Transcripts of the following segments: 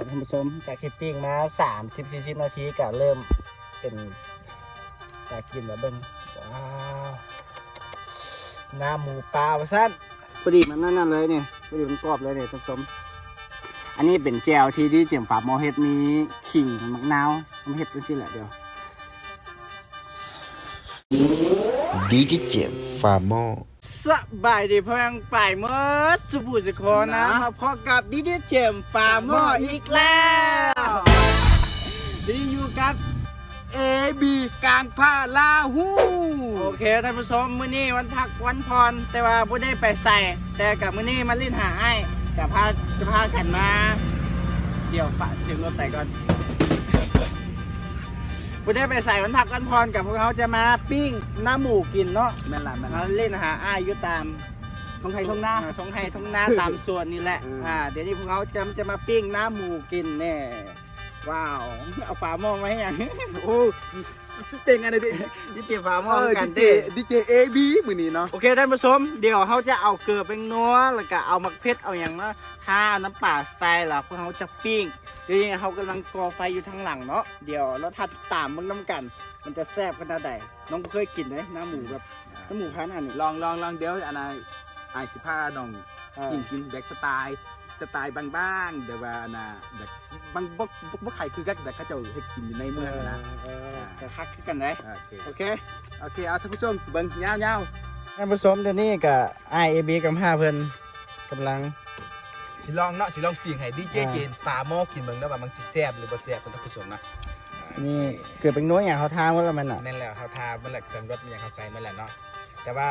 ครับท่านผู้ชมจากคลิปปิ้งมาสามสิบสี่สิบนาทีก็เริ่มเป็นตากินแล้วเบิ้งว้าวหน้าหมูปลาวะสั้นพอดีมันนั่นๆเลยเนี่ยพอดีมันกรอบเลยเนี่ยท่านผู้ชมอันนี้เป็นแจวที่ที่เจียมฝาหมอเฮ็ดมีขิงมะนาวมันเฮ็ดจังซี่แหละเดี๋ยวดีจิเจมฟาร์มอ สบายดีพ่อยังป่ายเมื่อสุบูสคอนะมาพอกับดิจิเจมฟาร์มออีกแล้วดีอยู่กับเอบีกลางผ้าลาหูโอเคท่านผู้ชมมื้อนี้วันพักวันพรแต่ว่าบ่ได้ไปใส่ แต่กับมื้อนี้มาเล่นหาไอ้กับพาจะพากันมา เดี๋ยวปะเสียงรถไปก่อน บ่ได้ไปใส่วันพักวันพรกับพวกเขาจะมาปิ้งหน้าหมูกินเนาะแม่นละแม่นมาละเล่นหาอ้ายอยู่ตามท้องไทยท้องหน้า ท้องไห้ท้องนาตามส่วนนี่แหละ เอออ่ อ่า เดี๋ยวนี้พวกเขาจะจะมาปิ้งหน้าหมูกินแน่ ว้าว เอาฝามองไว้ให้ยังโอ้สเต็งอะไรดิดิจิฝามองเออกัดีนเจดิดีเจเอบีมือนี้เนาะ โอเคท่านผู้ชมเดี๋ยวเขาจะเอาเกลือเป็นนัวแล้วก็เอามักเพชรเอาอย่างนะถ้าน้ำป่าใส่แล้วพวกเขาจะปิ้ง เดี๋ยวนี้เขากำลังก่อไฟอยู่ทางหลังเนาะเดี๋ยวเราถ้าติดตามมึงน้ำกัน มันจะแซ่บขนาดใดน้องเคยกินไหมหน้าหมูแบบหน้าหมูพันธุ์อันนี้ลองลองลองเดี๋ยวอันนั้นไอสิผ้าน้องเออกินกินแบบสไตล์สไตล์บางๆเดี๋ยวว่าอันน่ะแบบบางบ่บ่บ่ไข่คือกักแต่เขาเจ้าเฮ็ดกินอยู่ในเมืองนะเออจะคักขึ้นกันได้โอเคโอเคโอเคเอาท่านผู้ชมเบิ่งยาวท่านผู้ชมเดี๋ยวนี้กับไอเอบีกับห้าเพื่อนกำลังๆ สิลองเนาะสิลองปิ้งให้ดีเจอ่าเจนฟาร์มอกินเบิ่งเนาะว่ามันสิแซ่บหรือบ่แซ่บท่านผู้ชมนะนี่เกิดเป็นน้อยอย่างเขาทางว่าแล้วมันอะแม่นแล้วเขาทาเมื่อแหละเครื่องรถมันยังเขาใส่เมื่อแหละเนาะแต่ว่า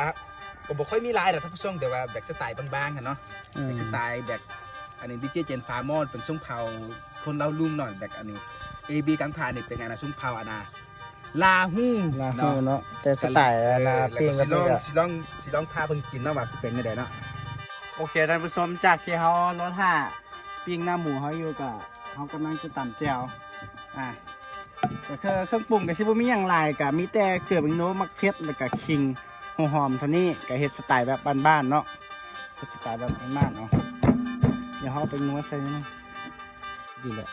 ผมบอกค่อยมีหลายแต่ท่านผู้ชมแต่ว่าแบบสไตล์บางๆกันเนาะอืมแบบสไตล์แบบอันนี้ดิเจเจนฟาร์มอนเป็นซุ้งเผาคนเล่าลุ่มหน่อยแบบอันนี้เอบีกังพานี่เป็นไงนะซุ้งเผาอันนะลาฮู้ลาฮู้เนาะแต่สไตล์นาเออปิ้งแล้วก็ก็เป็นสิลองสิลองสิลองพาเพิ่งกินเนาะว่าสิเป็นยังไงเนาะ โอเคท่านผู้ชมจากที่เขารถห้าปิ้งหน้าหมูเขาอยู่กับเขากำลังจะตำแจวอะก็คือเครื่องปรุงกับซิบมีอย่างไรกับมีแต่เกลือเป็นโนมักเพชรแล้วก็คิงหัวหอมเท่านี้กับเฮ็ดสไตล์แบบบ้านๆเนาะเฮ็ดสไตล์แบบบ้านๆเนาะเดี๋ยวเขาไปนัวใส่นะดีแหละ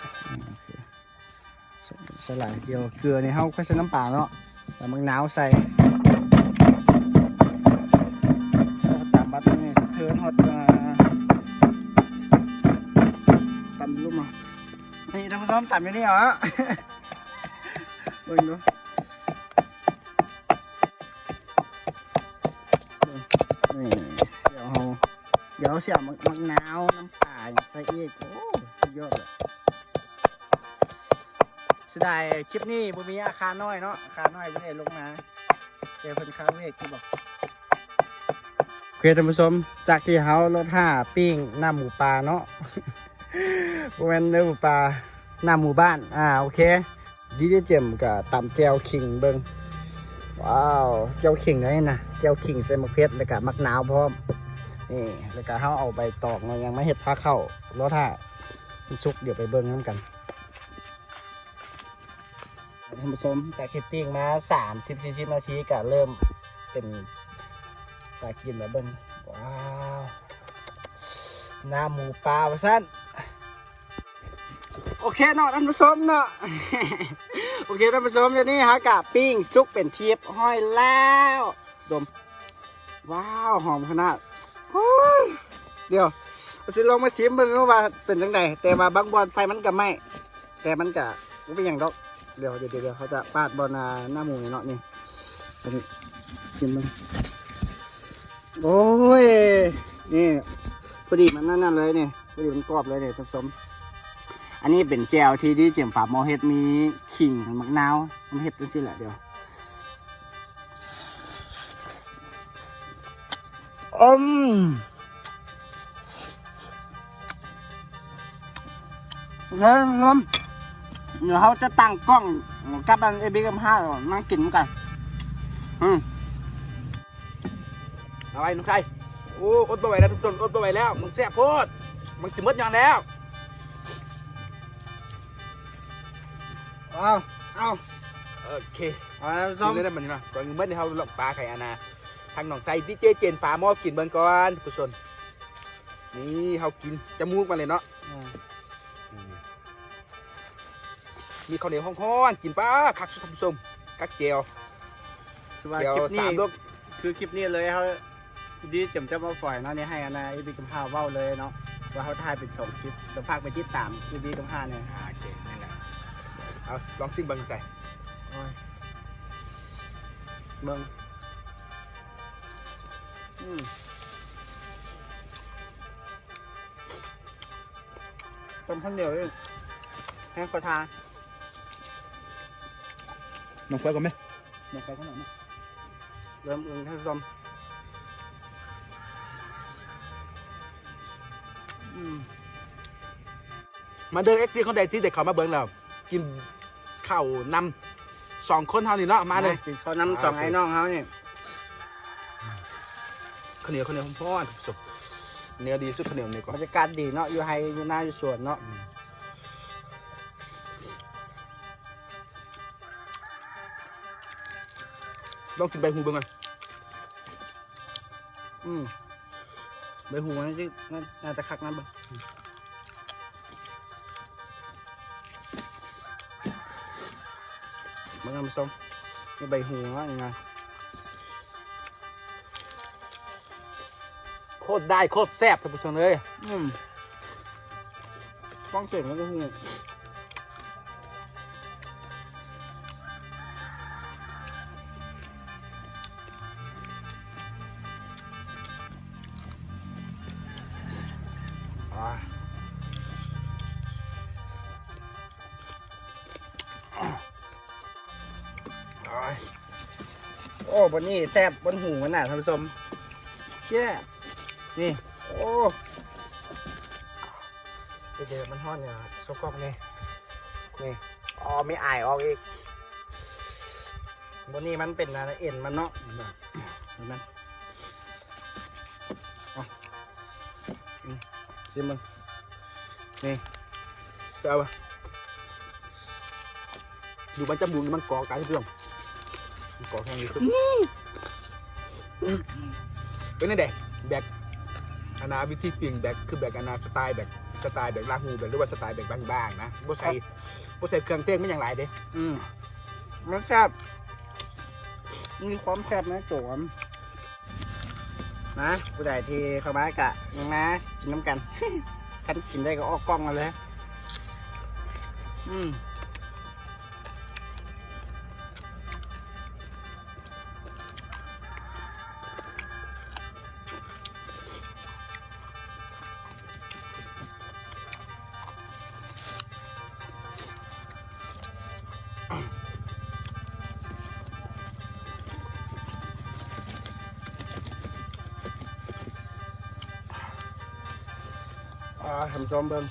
ใส่หลายเดียวเกลือในเขาค่อยใส่น้ำปลาเนาะแล้วมังนาวใส่ นี่สะเทินฮอตมาตำลูกมานี่ท่านผู้ชมตำอยู่นี่เหรอเบิ่งดูนี่เดี๋ยวเราเดี๋ยวเสียมักมักนาวน้ำปลาใส่อีกโอ้สุดยอดเลยเสียดายคลิปนี้บ่มีอาคารน้อยเนาะอาคารน้อยบ่ได้ลงมาเจอเพิ่นค้าเวกที่บอก ท่านผู้ชม จากที่เฮารถห้าปิ้งหน้าหมูปลาเนาะบ่แม่นเนื้อหมูปลาหน้าหมู่บ้าน อ่า โอเคดีเจเจมกับตำแจวขิงเบิงว้าวแจวขิงเลยนะแจวขิงใส่มะเขือแล้วก็มักนาวพร้อมนี่แล้วก็เขาเอาใบตอกมายังไม่เห็ดพาเข้ารถถ้ามันสุกเดี๋ยวไปเบิ้งน้ำกันท่านผู้ชมจากคลิปปิ้งมาสามสิบสี่สิบนาทีก็เริ่มเป็น ตากินแล้วเบิ้งว้าวหน้าหมูปลาวะสั้นโอเคเนาะท่านผู้ชมเนาะโอเคท่านผู้ชมเดี๋ยวนี้ฮะกะปิ้งซุกเป็นเทียบห้อยแล้วดมว้าวหอมขนาดเดี๋ยวเอาสิลองมาชิมเบิ่งดูว่าเป็นจังไดแต่ว่าบางบอลไฟมันก็ไหม้แต่มันก็บ่เป็นอย่างดอกเดี๋ยวเดี๋ยวเดี๋ยวเขาจะปาดบอลหน้าหมูนี่เนาะนี่อันนี้ชิมมัน โอ้ย นี่พอดีมันนั่นๆเลยเนี่ยพอดีมันกรอบเลยเนี่ท่านผู้ชมอันนี้เป็นแจวที่ที่เจียมฝาหมอเฮ็ดมีขิงมะนาวมันเฮ็ดจังซี่แหละเดี๋ยวอืมเฮ้ยงมเดี๋ยวเขาจะตั้งกล้องกับอันเอบีกับห้านั่งกินกัน อืม เอาไว้น้องใครโอ้อดบ่ไหวแล้วทุกคนอดบ่ไหวแล้วมึงแซ่บโพดมึงสิหมดยังแล้วเอาเอาโอเคเอาท่านผู้ชกิมนเลยได้มันนี่เนาะก่อนเงินเมื่อนี่เขาลอกปลาไข่อานาทางหนองไซดิเจเจนปลาหม้อกินเบิ่งก่อนผู้ชนนี่เขากินจมูกมาเลยเนาะอ่าอืมมีข้าวเหนียวห้อนๆกินป้าคักชุดท่านผู้ชมกักเจียวคือว่าเจียวคลิปนี้สามลูกคือคลิปนี้เลยเขา ดีเจมจะมาฝอยเนาะเนี่ยให้อนาอีบีกับพาเว้าเลยเนาะว่าเขาถ่ายเป็นสองคลิปเดี๋ยวพากไปติดตามอีบีกับพาเนี่ยอ่าโอเคนั่นแหละเอาลองซิมเบังใส่โอ้ยเบิ่งอืมต้มข้าวเหนียวเองแห้งกระทาน้องเฟิร์ก่อนไหมเดี๋ยวไปข้างหลังนะเริ่มเอึงท่านผู้ชม มมาเดินเอ็กซี่คนใดที่เด็กเขามาเบิ้งเรากินข้าวนำสองคนเท่านี้เนาะมาเลยติดเขานำสองไอ้น้องเขาเนี่ยข้าวเหนียวข้าวเหนียวห้อนๆท่านผู้ชมเนื้อดีสุดข้าวเหนียวนี่ก่อนบรรยากาศดีเนาะอยู่ไฮอยู่หน้าอยู่สวนเนาะลองกินใบหูเบิ้งก่อนอืม ใบหูนี่ที่น่าน่าจะคักนั่นบ้างมันทำส้มนี่ใบหูเนาะยังไงโคตรได้โคตรแซ่บท่านผู้ชมเลยอืมต้องเก่งแล้วก็หู โอ้บนนี้แซบบนหูมันน่ะท่านผู้ชมแย่นี่ โอ้เดี๋ยวมันห้อนเนี่ยโซกอกนี่ นี่ อ๋อไม่อายออกอีกบนนี้มันเป็นอะไรเอ็นมันเนาะเห็นไหม ซิมมึงนี่เจ้าปะดูมันจมูกนี่มันกอกันเพื่อนมันกอแห้งอยู่ขึ้นเป็นไงเด็กแบกอนาวิธีปิ่งแบกคือแบกอนาสไตล์แบบสไตล์แบบลาหูแบบหรือว่าสไตล์แบบบางๆนะบ่ใส่บ่ใส่เครื่องเทศไม่อย่างไรเด้อืมมันแซ่บมีความแซ่บนะโจม นะผู้ใดที่เข้ามากะยังนะกินน้ำกัน คันกินได้ก็ออกกล้องมาเลย อืม ทำซ้อมเบิ้ง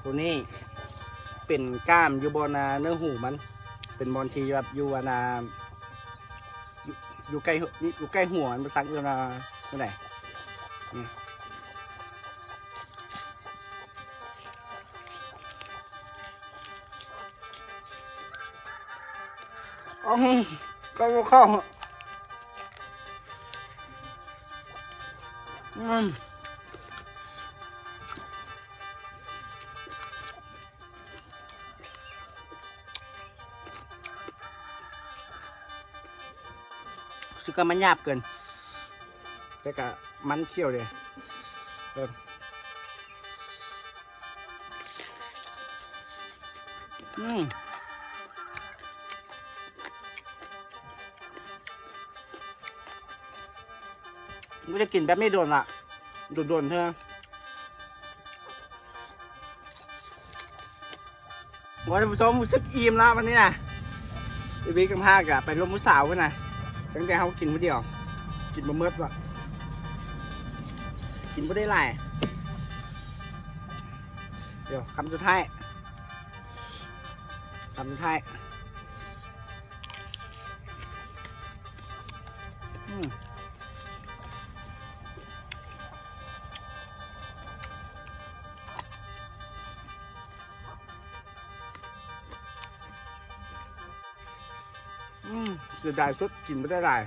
คูนี่เป็นกล้ามอยู่บนอ่าเนื้อหูมัน เป็นบอลทีแบบอยู่อันาอยู่ใกล้หัวนี่อยู่ใกล้หัวมันภาษาอังกฤษนะเมื่อไหร่นี่อ๋อก็เข้าอืม กว่ามันหยาบเกินแต่ก็มันเคี่ยวเลยเริ่มอืมไม่ได้กินแบบไม่โดนละโดนๆเธอวันนี้ผู้ชมรู้สึกอิ่มแล้ววันนี้นะไปบิ๊กกับพากอะไปร่วมผู้สาวกันนะ ตั้งแต่เขากินผู้เดียว กินบะเมิดว่ะกินไม่ได้หลายเดี๋ยวคำสุดท้ายคำสุดท้าย สียดายสุดกินไม่ได้หลาย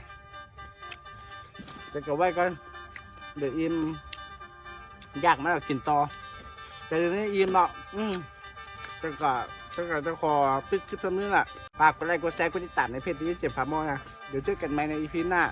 แต่ก็ไว้ก่อนเดี๋ยวอิ่มยากมากกินต่อ แต่เดี๋ยวนี้อิ่มเนาะอืมแต่ก็แต่กิดจะขอปิดคลิปเท่านี้แหละฝากกดไลค์กดแชร์กดติดตามในเพจที่เจ็บฟามอนะเดี๋ยวเจอกันใหม่ในอีพีหน้า